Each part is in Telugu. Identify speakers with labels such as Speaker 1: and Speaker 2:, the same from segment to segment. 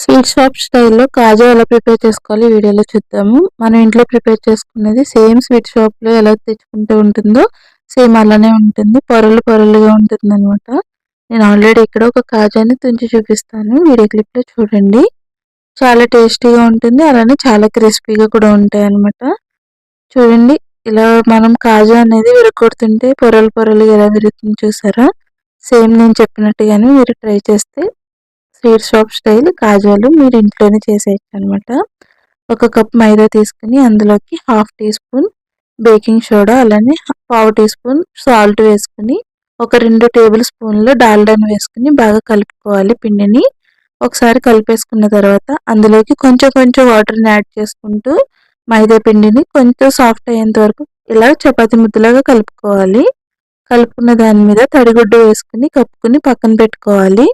Speaker 1: స్వీట్ షాప్ స్టైల్లో కాజా ఎలా ప్రిపేర్ చేసుకోవాలి వీడియోలో చూద్దాము. మనం ఇంట్లో ప్రిపేర్ చేసుకునేది సేమ్ స్వీట్ షాప్లో ఎలా తెచ్చుకుంటూ ఉంటుందో సేమ్ అలానే ఉంటుంది. పొరలు పొరలుగా ఉంటుంది అనమాట నేను ఆల్రెడీ ఇక్కడ ఒక కాజాని తుంచి చూపిస్తాను. వీడియో క్లిప్లో చూడండి. చాలా టేస్టీగా ఉంటుంది. అలానే చాలా క్రిస్పీగా కూడా ఉంటాయి అనమాట చూడండి ఇలా మనం కాజా అనేది విరగొడుతుంటే పొరలు పొరలు ఎలా విరుగుతుంది చూసారా? సేమ్ నేను చెప్పినట్టుగానే మీరు ట్రై చేస్తే స్వీట్ షాప్ స్టైల్ కాజాలు మీరు ఇంట్లోనే చేసేయచ్చు అనమాట ఒక కప్ మైదా తీసుకుని అందులోకి half teaspoon baking soda అలానే పావు టీ స్పూన్ సాల్ట్ వేసుకుని ఒక రెండు టేబుల్ స్పూన్లు డాల్డాను వేసుకుని బాగా కలుపుకోవాలి పిండిని. ఒకసారి కలిపేసుకున్న తర్వాత అందులోకి కొంచెం కొంచెం వాటర్ని యాడ్ చేసుకుంటూ మైదా పిండిని కొంచెం సాఫ్ట్ అయ్యేంత వరకు ఇలా చపాతి ముద్దలాగా కలుపుకోవాలి. కలుపుకున్న దాని మీద తడిగుడ్డు వేసుకుని కప్పుకుని పక్కన పెట్టుకోవాలి.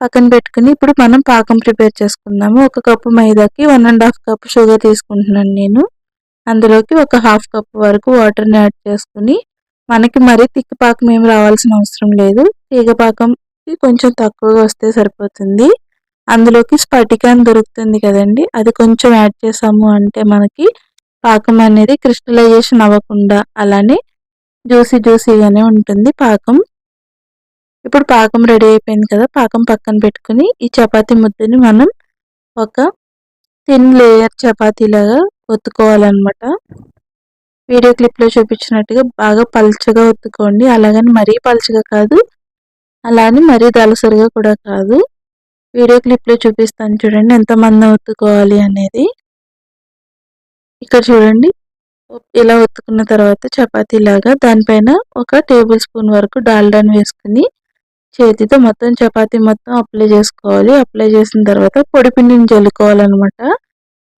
Speaker 1: పక్కన పెట్టుకుని ఇప్పుడు మనం పాకం ప్రిపేర్ చేసుకుందాము. ఒక cup మైదాకి one and half cup sugar తీసుకుంటున్నాను నేను. అందులోకి ఒక హాఫ్ కప్ వరకు వాటర్ని యాడ్ చేసుకుని మనకి మరీ తిక్క పాకం ఏమి రావాల్సిన అవసరం లేదు. తీగ పాకంకి కొంచెం తక్కువగా వస్తే సరిపోతుంది. అందులోకి స్ఫటికాన్ దొరుకుతుంది కదండి. అది కొంచెం యాడ్ చేసాము అంటే మనకి పాకం అనేది క్రిస్టలైజేషన్ అవ్వకుండా అలానే జ్యూసీ జ్యూసీగానే ఉంటుంది పాకం. ఇప్పుడు పాకం రెడీ అయిపోయింది కదా పాకం పక్కన పెట్టుకుని ఈ చపాతీ ముద్దని మనం ఒక థిన్ లేయర్ చపాతీలాగా ఒత్తుకోవాలన్నమాట. వీడియో క్లిప్లో చూపించినట్టుగా బాగా పల్చగా ఒత్తుకోండి. అలాగని మరీ పలుచగా కాదు అలానే మరీ దలసరిగా కూడా కాదు. వీడియో క్లిప్లో చూపిస్తాను చూడండి ఎంతమంది ఒత్తుకోవాలి అనేది. ఇక్కడ చూడండి ఇలా ఒత్తుకున్న తర్వాత చపాతీ లాగా దానిపైన ఒక టేబుల్ స్పూన్ వరకు డాల్డాని వేసుకుని చేతితో మొత్తం చపాతీ మొత్తం అప్లై చేసుకోవాలి. అప్లై చేసిన తర్వాత పొడి పిండిని జల్లుకోవాలన్నమాట.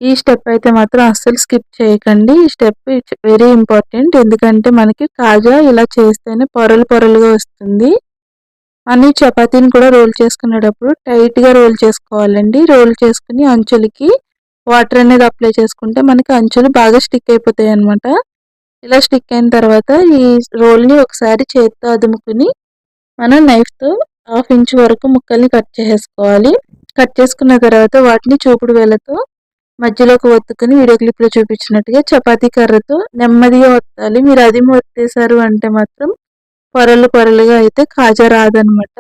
Speaker 1: ఈ స్టెప్ అయితే మాత్రం అస్సలు స్కిప్ చేయకండి. ఈ స్టెప్ వెరీ ఇంపార్టెంట్ ఎందుకంటే మనకి కాజా ఇలా చేస్తేనే పొరలు పొరలుగా వస్తుంది. అని చపాతీని కూడా రోల్ చేసుకునేటప్పుడు టైట్గా రోల్ చేసుకోవాలండి. రోల్ చేసుకుని అంచులకి వాటర్ అనేది అప్లై చేసుకుంటే మనకి అంచులు బాగా స్టిక్ అయిపోతాయి అనమాట ఇలా స్టిక్ అయిన తర్వాత ఈ రోల్ని ఒకసారి చేతితో అదుముకుని మనం నైఫ్తో హాఫ్ ఇంచ్ వరకు ముక్కల్ని కట్ చేసుకోవాలి కట్ చేసుకున్న తర్వాత వాటిని చూపుడు వేలతో మధ్యలోకి ఒత్తుకుని వీడియో క్లిప్లో చూపించినట్టుగా చపాతీ కర్రతో నెమ్మదిగా ఒత్తాలి. మీరు అది ఒత్తేసారు అంటే మాత్రం పొరలు పొరలుగా అయితే కాజా రాదనమాట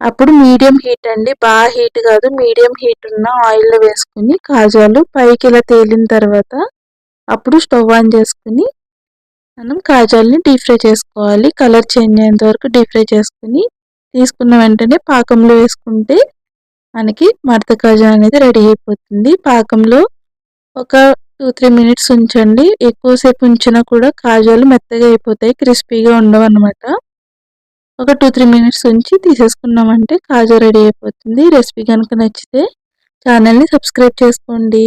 Speaker 1: అప్పుడు మీడియం హీట్ అండి. బాగా హీట్ కాదు. మీడియం హీట్ ఉన్న ఆయిల్లో వేసుకుని కాజాలు పైకి ఇలా తేలిన తర్వాత అప్పుడు స్టవ్ ఆన్ చేసుకుని మనం కాజాల్ని డీప్ ఫ్రై చేసుకోవాలి. కలర్ చేంజ్ అయ్యేంత వరకు డీప్ ఫ్రై చేసుకుని తీసుకున్న వెంటనే పాకంలో వేసుకుంటే మనకి మడత కాజా అనేది రెడీ అయిపోతుంది. పాకంలో ఒక టూ త్రీ మినిట్స్ ఉంచండి. ఎక్కువసేపు ఉంచినా కూడా కాజాలు మెత్తగా అయిపోతాయి క్రిస్పీగా ఉండవు అనమాట ఒక టూ త్రీ మినిట్స్ ఉంచి తీసేసుకున్నామంటే కాజా రెడీ అయిపోతుంది. రెసిపీ కనుక నచ్చితే ఛానల్ని సబ్స్క్రైబ్ చేసుకోండి.